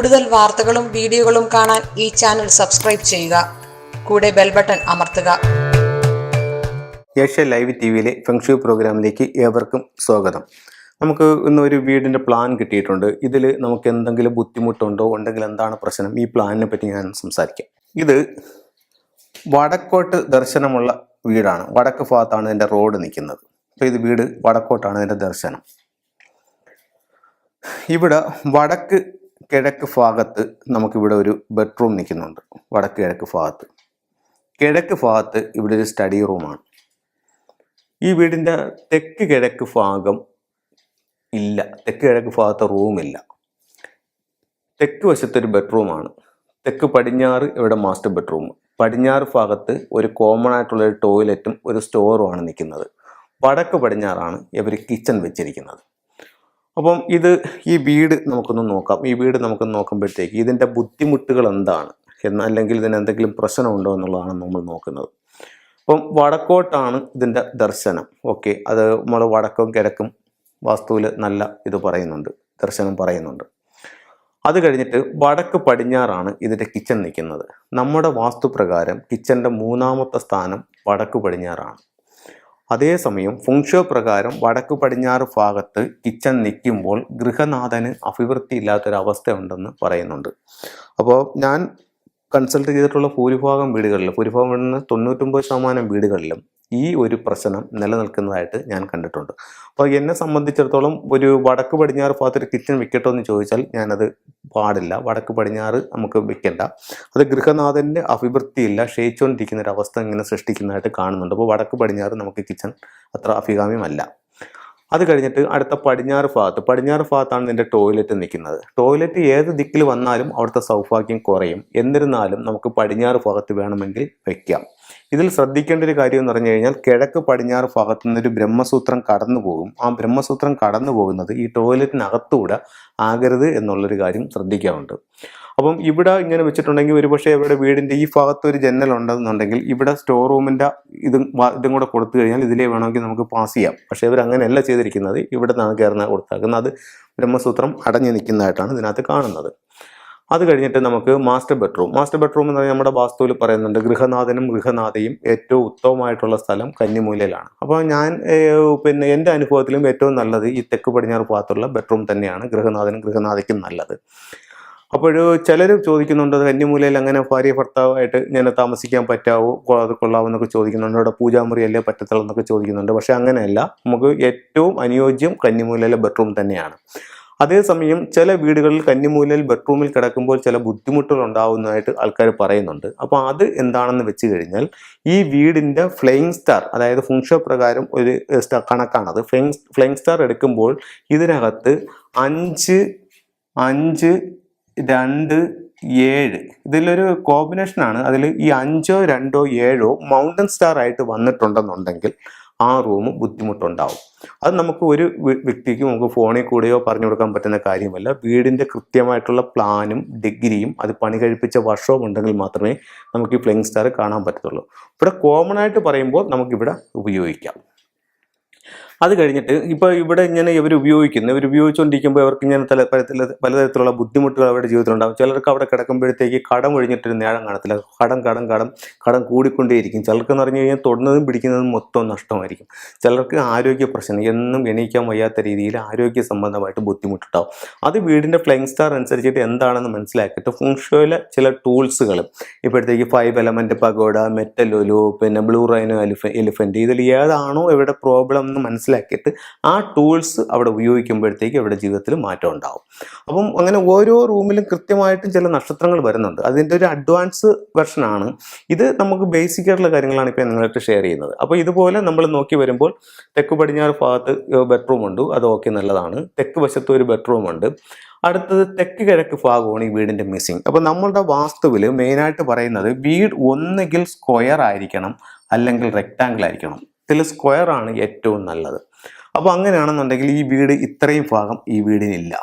കൂടുതൽ വാർത്തകളും വീഡിയോകളും കാണാൻ ഈ ചാനൽ സബ്സ്ക്രൈബ് ചെയ്യുക. കൂടെ ബെൽ ബട്ടൺ അമർത്തുക. ഏഷ്യ ലൈവ് ടി വിയിലെ ഫെങ്ഷു പ്രോഗ്രാമിലേക്ക് ഏവർക്കും സ്വാഗതം. നമുക്ക് ഇന്ന് ഒരു വീടിന്റെ പ്ലാൻ കിട്ടിയിട്ടുണ്ട്. ഇതിൽ നമുക്ക് എന്തെങ്കിലും ബുദ്ധിമുട്ടുണ്ടോ? ഉണ്ടെങ്കിൽ എന്താണ് പ്രശ്നം? ഈ പ്ലാനിനെ പറ്റി ഞാൻ സംസാരിക്കാം. ഇത് വടക്കോട്ട് ദർശനമുള്ള വീടാണ്. വടക്ക് ഭാഗത്താണ് ഇതിന്റെ റോഡ് നിൽക്കുന്നത്. അപ്പോൾ ഇത് വീട് വടക്കോട്ടാണ് ഇതിന്റെ ദർശനം. ഇവിടെ വടക്ക് കിഴക്ക് ഭാഗത്ത് നമുക്കിവിടെ ഒരു ബെഡ്റൂം നിൽക്കുന്നുണ്ട്. വടക്ക് കിഴക്ക് ഭാഗത്ത്. കിഴക്ക് ഭാഗത്ത് ഇവിടെ ഒരു സ്റ്റഡി റൂമാണ് ഈ വീടിന്റെ തെക്ക് കിഴക്ക് ഭാഗം ഇല്ല. തെക്ക് കിഴക്ക് ഭാഗത്ത് റൂമില്ല തെക്ക് വശത്ത് ഒരു ബെഡ്റൂമാണ് തെക്ക് പടിഞ്ഞാറ് ഇവിടെ മാസ്റ്റർ ബെഡ്റൂം പടിഞ്ഞാറ് ഭാഗത്ത് ഒരു കോമൺ ആയിട്ടുള്ള ഒരു ടോയ്ലറ്റും ഒരു സ്റ്റോറുമാണ് നിൽക്കുന്നത്. വടക്ക് പടിഞ്ഞാറാണ് ഇവർ കിച്ചൺ വെച്ചിരിക്കുന്നത്. അപ്പം ഇത് ഈ വീട് നമുക്കൊന്ന് നോക്കാം. ഈ വീട് നമുക്കൊന്ന് നോക്കുമ്പോഴത്തേക്ക് ഇതിന്റെ ബുദ്ധിമുട്ടുകൾ എന്താണ്? എന്ന് അല്ലെങ്കിൽ ഇതിന് എന്തെങ്കിലും പ്രശ്നമുണ്ടോ എന്നുള്ളതാണ് നമ്മൾ നോക്കുന്നത്. അപ്പം വടക്കോട്ടാണ് ഇതിന്റെ ദർശനം. ഓക്കെ അത് നമ്മൾ വടക്കും കിഴക്കും വാസ്തുവിൽ നല്ല ഇത് പറയുന്നുണ്ട് ദർശനം പറയുന്നുണ്ട്. അത് കഴിഞ്ഞിട്ട് വടക്ക് പടിഞ്ഞാറാണ് ഇതിന്റെ കിച്ചൺ നിൽക്കുന്നത്. നമ്മുടെ വാസ്തുപ്രകാരം കിച്ചന്റെ മൂന്നാമത്തെ സ്ഥാനം വടക്ക് പടിഞ്ഞാറാണ്. അതേസമയം ഫുങ്ഷോ പ്രകാരം വടക്ക് പടിഞ്ഞാറ് ഭാഗത്ത് കിച്ചൺ നിൽക്കുമ്പോൾ ഗൃഹനാഥന് അഭിവൃദ്ധി ഇല്ലാത്തൊരവസ്ഥ ഉണ്ടെന്ന് പറയുന്നുണ്ട്. അപ്പോൾ ഞാൻ കൺസൾട്ട് ചെയ്തിട്ടുള്ള ഭൂരിഭാഗം വീടുകളിലും ഭൂരിഭാഗം വീടിന് തൊണ്ണൂറ്റൊമ്പത് ശതമാനം വീടുകളിലും ഈ ഒരു പ്രശ്നം നിലനിൽക്കുന്നതായിട്ട് ഞാൻ കണ്ടിട്ടുണ്ട്. അപ്പോൾ എന്നെ സംബന്ധിച്ചിടത്തോളം ഒരു വടക്ക് പടിഞ്ഞാറ് ഭാഗത്തൊരു കിച്ചൺ വിൽക്കട്ടോ എന്ന് ചോദിച്ചാൽ ഞാനത് പാടില്ല. വടക്ക് പടിഞ്ഞാറ് നമുക്ക് വെക്കണ്ട അത് ഗൃഹനാഥന്റെ അഭിവൃദ്ധിയില്ല. ക്ഷയിച്ചുകൊണ്ടിരിക്കുന്ന ഒരു അവസ്ഥ ഇങ്ങനെ സൃഷ്ടിക്കുന്നതായിട്ട് കാണുന്നുണ്ട്. അപ്പോൾ വടക്ക് പടിഞ്ഞാറ് നമുക്ക് കിച്ചൺ അത്ര അഭികാമ്യമല്ല. അത് കഴിഞ്ഞിട്ട് അടുത്ത പടിഞ്ഞാറ് ഭാഗത്ത് പടിഞ്ഞാറ് ഭാഗത്താണ് നിന്റെ ടോയ്ലറ്റ് നിൽക്കുന്നത്. ടോയ്ലറ്റ് ഏത് ദിക്കിൽ വന്നാലും അവിടുത്തെ സൗഭാഗ്യം കുറയും. എന്നിരുന്നാലും നമുക്ക് പടിഞ്ഞാറ് ഭാഗത്ത് വേണമെങ്കിൽ വെക്കാം. ഇതിൽ ശ്രദ്ധിക്കേണ്ട ഒരു കാര്യം എന്ന് പറഞ്ഞു കഴിഞ്ഞാൽ കിഴക്ക് പടിഞ്ഞാറ് ഭാഗത്തു നിന്നൊരു ബ്രഹ്മസൂത്രം കടന്നു പോകും. ആ ബ്രഹ്മസൂത്രം കടന്നു പോകുന്നത് ഈ ടോയ്ലറ്റിനകത്തൂടെ ആകരുത് എന്നുള്ളൊരു കാര്യം ശ്രദ്ധിക്കാറുണ്ട്. അപ്പം ഇവിടെ ഇങ്ങനെ വെച്ചിട്ടുണ്ടെങ്കിൽ ഒരുപക്ഷെ ഇവിടെ വീടിന്റെ ഈ ഭാഗത്ത് ഒരു ജനൽ ഉണ്ടെന്നുണ്ടെങ്കിൽ ഇവിടെ സ്റ്റോർ റൂമിന്റെ ഇതും ഇതും കൂടെ കൊടുത്തു കഴിഞ്ഞാൽ ഇതിലേ വേണമെങ്കിൽ നമുക്ക് പാസ് ചെയ്യാം. പക്ഷേ ഇവർ അങ്ങനെയല്ല ചെയ്തിരിക്കുന്നത്. ഇവിടെ നിന്നാണ് കയറുന്ന കൊടുത്താക്കുന്നത് അത് ബ്രഹ്മസൂത്രം അടഞ്ഞു നിൽക്കുന്നതായിട്ടാണ് ഇതിനകത്ത് കാണുന്നത്. അത് കഴിഞ്ഞിട്ട് നമുക്ക് മാസ്റ്റർ ബെഡ്റൂം മാസ്റ്റർ ബെഡ്റൂം എന്ന് പറഞ്ഞാൽ നമ്മുടെ വാസ്തുവിൽ പറയുന്നുണ്ട് ഗൃഹനാഥനും ഗൃഹനാഥയും ഏറ്റവും ഉത്തമമായിട്ടുള്ള സ്ഥലം കന്നിമൂലയിലാണ്. അപ്പോൾ ഞാൻ പിന്നെ എന്റെ അനുഭവത്തിലും ഏറ്റവും നല്ലത് ഈ തെക്ക് പടിഞ്ഞാറ് ഭാഗത്തുള്ള ബെഡ്റൂം തന്നെയാണ്. ഗൃഹനാഥനും ഗൃഹനാഥയ്ക്കും നല്ലത്. അപ്പോൾ ചിലർ ചോദിക്കുന്നുണ്ട് കന്നിമൂലയിൽ അങ്ങനെ ഭാര്യ ഭർത്താവായിട്ട് ഞാൻ താമസിക്കാൻ പറ്റാവോ അത് കൊള്ളാവോ എന്നൊക്കെ ചോദിക്കുന്നുണ്ട്. അവിടെ പൂജാമുറി അല്ലേ പറ്റത്തുള്ളൂ എന്നൊക്കെ ചോദിക്കുന്നുണ്ട്. പക്ഷേ അങ്ങനെയല്ല നമുക്ക് ഏറ്റവും അനുയോജ്യം കന്നിമൂലയിലെ ബെഡ്റൂം തന്നെയാണ്. അതേസമയം ചില വീടുകളിൽ കന്നിമൂലയിൽ ബെഡ്റൂമിൽ കിടക്കുമ്പോൾ ചില ബുദ്ധിമുട്ടുകൾ ഉണ്ടാകുന്നതായിട്ട് ആൾക്കാർ പറയുന്നുണ്ട്. അപ്പോൾ അത് എന്താണെന്ന് വെച്ച് കഴിഞ്ഞാൽ ഈ വീടിന്റെ ഫ്ലെയിങ് സ്റ്റാർ അതായത് ഫുങ്ഷോ പ്രകാരം ഒരു കണക്കാണത് ഫ്ലെയിങ് ഫ്ലെയിങ് സ്റ്റാർ എടുക്കുമ്പോൾ ഇതിനകത്ത് അഞ്ച് അഞ്ച് രണ്ട് ഏഴ്. ഇതിലൊരു കോമ്പിനേഷനാണ് അതിൽ ഈ അഞ്ചോ രണ്ടോ ഏഴോ മൗണ്ടൻ സ്റ്റാർ ആയിട്ട് വന്നിട്ടുണ്ടെന്നുണ്ടെങ്കിൽ ആ റൂം ബുദ്ധിമുട്ടുണ്ടാവും. അത് നമുക്ക് ഒരു വ്യക്തിക്ക് നമുക്ക് ഫോണിൽ കൂടെയോ പറഞ്ഞു കൊടുക്കാൻ പറ്റുന്ന കാര്യമല്ല. വീടിന്റെ കൃത്യമായിട്ടുള്ള പ്ലാനും ഡിഗ്രിയും അത് പണി കഴിപ്പിച്ച വർഷവും ഉണ്ടെങ്കിൽ മാത്രമേ നമുക്ക് ഈ ഫ്ലെയിങ് സ്റ്റാർ കാണാൻ പറ്റത്തുള്ളൂ. ഇവിടെ കോമൺ ആയിട്ട് പറയുമ്പോൾ നമുക്കിവിടെ ഉപയോഗിക്കാം. അത് കഴിഞ്ഞിട്ട് ഇപ്പോൾ ഇവിടെ ഇങ്ങനെ ഇവർ ഉപയോഗിക്കുന്നു. ഇവർ ഉപയോഗിച്ചുകൊണ്ടിരിക്കുമ്പോൾ അവർക്ക് ഇങ്ങനെ തല പലതര പലതരത്തിലുള്ള ബുദ്ധിമുട്ടുകൾ അവരുടെ ജീവിതത്തിലുണ്ടാകും ചിലർക്ക് അവിടെ കിടക്കുമ്പോഴത്തേക്ക് കടം ഒഴിഞ്ഞിട്ടൊരു നേരം കാണത്തില്ല. കടം കടം കടം കടം കൂടിക്കൊണ്ടേയിരിക്കും. ചിലർക്ക് എന്ന് പറഞ്ഞു കഴിഞ്ഞാൽ തൊടുന്നതും പിടിക്കുന്നതും മൊത്തം നഷ്ടമായിരിക്കും. ചിലർക്ക് ആരോഗ്യ പ്രശ്നം എന്നും എണീക്കാൻ വയ്യാത്ത രീതിയിൽ ആരോഗ്യ സംബന്ധമായിട്ട് ബുദ്ധിമുട്ടുണ്ടാവും. അത് വീടിന്റെ ഫ്ലൈങ് സ്റ്റാർ അനുസരിച്ചിട്ട് എന്താണെന്ന് മനസ്സിലാക്കിയിട്ട് ഫുങ്ഷോയിലെ ചില ടൂൾസുകൾ ഇപ്പോഴത്തേക്ക് ഫൈവ് എലമെന്റ് പഗോഡ മെറ്റലുലു പിന്നെ ബ്ലൂ റൈനോ എലിഫ എലിഫന്റ് ഇതിൽ ഏതാണോ ഇവിടെ പ്രോബ്ലം എന്ന് മനസ്സിലാക്കിയിട്ട് ആ ടൂൾസ് അവിടെ ഉപയോഗിക്കുമ്പോഴത്തേക്ക് അവിടെ ജീവിതത്തിൽ മാറ്റം ഉണ്ടാവും. അപ്പം അങ്ങനെ ഓരോ റൂമിലും കൃത്യമായിട്ടും ചില നക്ഷത്രങ്ങൾ വരുന്നുണ്ട്. അതിന്റെ ഒരു അഡ്വാൻസ് വെർഷനാണ് ഇത് നമുക്ക് ബേസിക് ആയിട്ടുള്ള കാര്യങ്ങളാണ് ഇപ്പോൾ നിങ്ങളായിട്ട് ഷെയർ ചെയ്യുന്നത്. അപ്പോൾ ഇതുപോലെ നമ്മൾ നോക്കി വരുമ്പോൾ തെക്ക് പടിഞ്ഞാറ് ഭാഗത്ത് ബെഡ്റൂം ഉണ്ട്. അത് ഓക്കെ നല്ലതാണ്. തെക്ക് വശത്ത് ഒരു ബെഡ്റൂം ഉണ്ട്. അടുത്തത് തെക്ക് കിഴക്ക് ഭാഗമാണ് ഈ വീടിന്റെ മിസ്സിങ് അപ്പോൾ നമ്മളുടെ വാസ്തുവിൽ മെയിനായിട്ട് പറയുന്നത് വീട് ഒന്നുകിൽ സ്ക്വയർ ആയിരിക്കണം അല്ലെങ്കിൽ റെക്റ്റാങ്കിൾ ആയിരിക്കണം. ഇതിൽ സ്ക്വയർ ആണ് ഏറ്റവും നല്ലത്. അപ്പോൾ അങ്ങനെയാണെന്നുണ്ടെങ്കിൽ ഈ വീട് ഇത്രയും ഭാഗം ഈ വീടിനില്ല.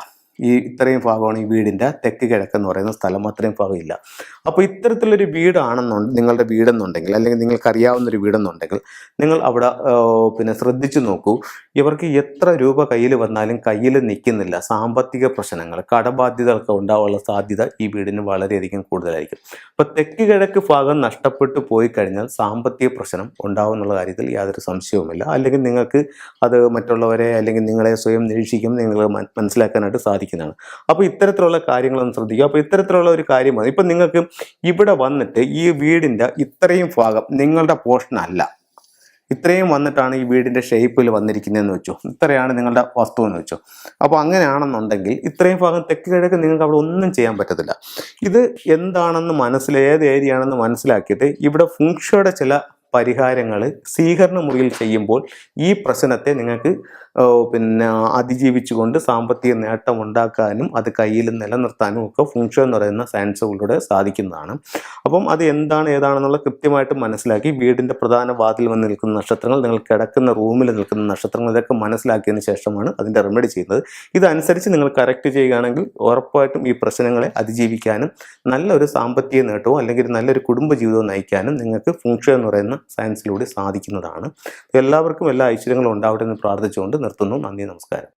ഈ ഇത്രയും ഭാഗമാണ് ഈ വീടിന്റെ തെക്ക് കിഴക്ക് എന്ന് പറയുന്ന സ്ഥലം. അത്രയും ഭാഗം ഇല്ല അപ്പോൾ ഇത്തരത്തിലൊരു വീടാണെന്നുണ്ട് നിങ്ങളുടെ വീടെന്നുണ്ടെങ്കിൽ അല്ലെങ്കിൽ നിങ്ങൾക്കറിയാവുന്നൊരു വീടെന്നുണ്ടെങ്കിൽ നിങ്ങൾ അവിടെ പിന്നെ ശ്രദ്ധിച്ചു നോക്കൂ. ഇവർക്ക് എത്ര രൂപ കയ്യിൽ വന്നാലും കയ്യിൽ നിൽക്കുന്നില്ല. സാമ്പത്തിക പ്രശ്നങ്ങൾ കടബാധ്യതകളൊക്കെ ഉണ്ടാവാനുള്ള സാധ്യത ഈ വീടിന് വളരെയധികം കൂടുതലായിരിക്കും. അപ്പോൾ തെക്ക് കിഴക്ക് ഭാഗം നഷ്ടപ്പെട്ടു പോയി കഴിഞ്ഞാൽ സാമ്പത്തിക പ്രശ്നം ഉണ്ടാവും എന്നുള്ള കാര്യത്തിൽ യാതൊരു സംശയവുമില്ല. അല്ലെങ്കിൽ നിങ്ങൾക്ക് അത് മറ്റുള്ളവരെ അല്ലെങ്കിൽ നിങ്ങളെ സ്വയം നിരീക്ഷിക്കും നിങ്ങൾ മനസ്സിലാക്കാനായിട്ട് മനസ്സിലാക്കാനായിട്ട് സാധിക്കുന്നതാണ് അപ്പോൾ ഇത്തരത്തിലുള്ള കാര്യങ്ങളൊന്ന് ശ്രദ്ധിക്കുക. അപ്പോൾ ഇത്തരത്തിലുള്ള ഒരു കാര്യമാണ് ഇപ്പം നിങ്ങൾക്ക് ഇവിടെ വന്നിട്ട് ഈ വീടിന്റെ ഇത്രയും ഭാഗം നിങ്ങളുടെ പോർഷൻ അല്ല. ഇത്രയും വന്നിട്ടാണ് ഈ വീടിന്റെ ഷേപ്പിൽ വന്നിരിക്കുന്നതെന്ന് വെച്ചു. ഇത്രയാണ് നിങ്ങളുടെ വസ്തു എന്ന് വെച്ചു. അപ്പോൾ അങ്ങനെയാണെന്നുണ്ടെങ്കിൽ ഇത്രയും ഭാഗം തെക്ക് കിഴക്ക് നിങ്ങൾക്ക് അവിടെ ഒന്നും ചെയ്യാൻ പറ്റത്തില്ല. ഇത് എന്താണെന്ന് മനസ്സിൽ ഏത് ഏരിയ ആണെന്ന് മനസ്സിലാക്കിയിട്ട് ഇവിടെ ഫുങ്ഷയുടെ ചില പരിഹാരങ്ങൾ സ്വീകരണ മുറിയിൽ ചെയ്യുമ്പോൾ ഈ പ്രശ്നത്തെ നിങ്ങൾക്ക് പിന്നെ അതിജീവിച്ചുകൊണ്ട് സാമ്പത്തിക നേട്ടം ഉണ്ടാക്കാനും അത് കയ്യിൽ നിലനിർത്താനും ഒക്കെ ഫുങ്ഷൻ എന്ന് പറയുന്ന സയൻസുകളിലൂടെ സാധിക്കുന്നതാണ്. അപ്പം അത് എന്താണ് ഏതാണെന്നുള്ള കൃത്യമായിട്ട് മനസ്സിലാക്കി വീടിന്റെ പ്രധാന വാതിൽ വന്ന് നിൽക്കുന്ന നക്ഷത്രങ്ങൾ നിങ്ങൾ കിടക്കുന്ന റൂമിൽ നിൽക്കുന്ന നക്ഷത്രങ്ങൾ ഇതൊക്കെ മനസ്സിലാക്കിയതിന് ശേഷമാണ് അതിന്റെ റെമഡി ചെയ്യുന്നത്. ഇതനുസരിച്ച് നിങ്ങൾ കറക്റ്റ് ചെയ്യുകയാണെങ്കിൽ ഉറപ്പായിട്ടും ഈ പ്രശ്നങ്ങളെ അതിജീവിക്കാനും നല്ലൊരു സാമ്പത്തിക നേട്ടവും അല്ലെങ്കിൽ നല്ലൊരു കുടുംബ ജീവിതവും നയിക്കാനും നിങ്ങൾക്ക് ഫുങ്ഷൻ എന്ന് പറയുന്ന സയൻസിലൂടെ സാധിക്കുന്നതാണ്. എല്ലാവർക്കും എല്ലാ ഐശ്വര്യങ്ങളും ഉണ്ടാവട്ടെ എന്ന് പ്രാർത്ഥിച്ചുകൊണ്ട് നിർത്തുന്നു. നന്ദി നമസ്കാരം.